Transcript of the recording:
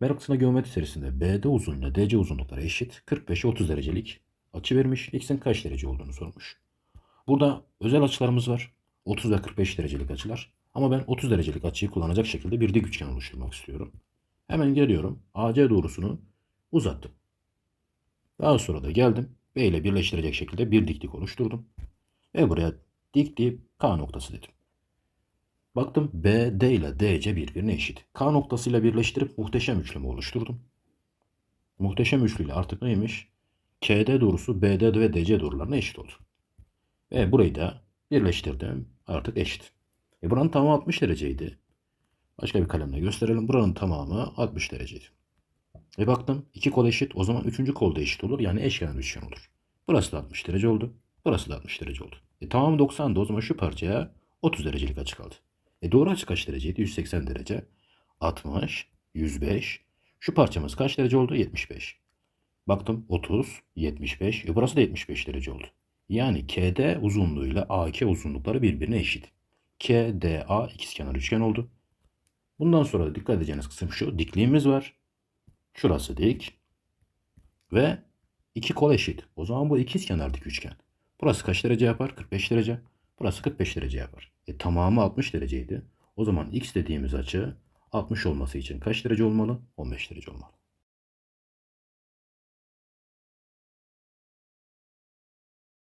Meraklısına geometri serisinde BD uzunluğuyla DC uzunlukları eşit 45'e 30 derecelik açı vermiş. X'in kaç derece olduğunu sormuş. Burada özel açılarımız var. 30 ve 45 derecelik açılar. Ama ben 30 derecelik açıyı kullanacak şekilde bir dik üçgen oluşturmak istiyorum. Hemen geliyorum. AC doğrusunu uzattım. Daha sonra da geldim. B ile birleştirecek şekilde bir diklik oluşturdum. Ve buraya dik deyip K noktası dedim. Baktım BD ile DC birbirine eşit. K noktasıyla birleştirip muhteşem üçlümü oluşturdum. Muhteşem üçlüyle artık neymiş? KD doğrusu BD ve DC doğrularına eşit oldu. Ve burayı da birleştirdim. Artık eşit. E buranın tamamı 60 dereceydi. Başka bir kalemle gösterelim. Buranın tamamı 60 dereceydi. E baktım iki kol eşit. O zaman üçüncü kol da eşit olur. Yani eşkenar üçgen olur. Burası da 60 derece oldu. Burası da 60 derece oldu. E tamamı 90'da o zaman şu parçaya 30 derecelik açı kaldı. E doğru açı kaç dereceydi? 180 derece. 60, 105. Şu parçamız kaç derece oldu? 75. Baktım 30, 75. E burası da 75 derece oldu. Yani KD uzunluğuyla AK uzunlukları birbirine eşit. KDA ikizkenar üçgen oldu. Bundan sonra da dikkat edeceğiniz kısım şu. Dikliğimiz var. Şurası dik. Ve iki kol eşit. O zaman bu ikizkenar dik üçgen. Burası kaç derece yapar? 45 derece. Burası 45 derece yapar. E tamamı 60 dereceydi. O zaman x dediğimiz açı 60 olması için kaç derece olmalı? 15 derece olmalı.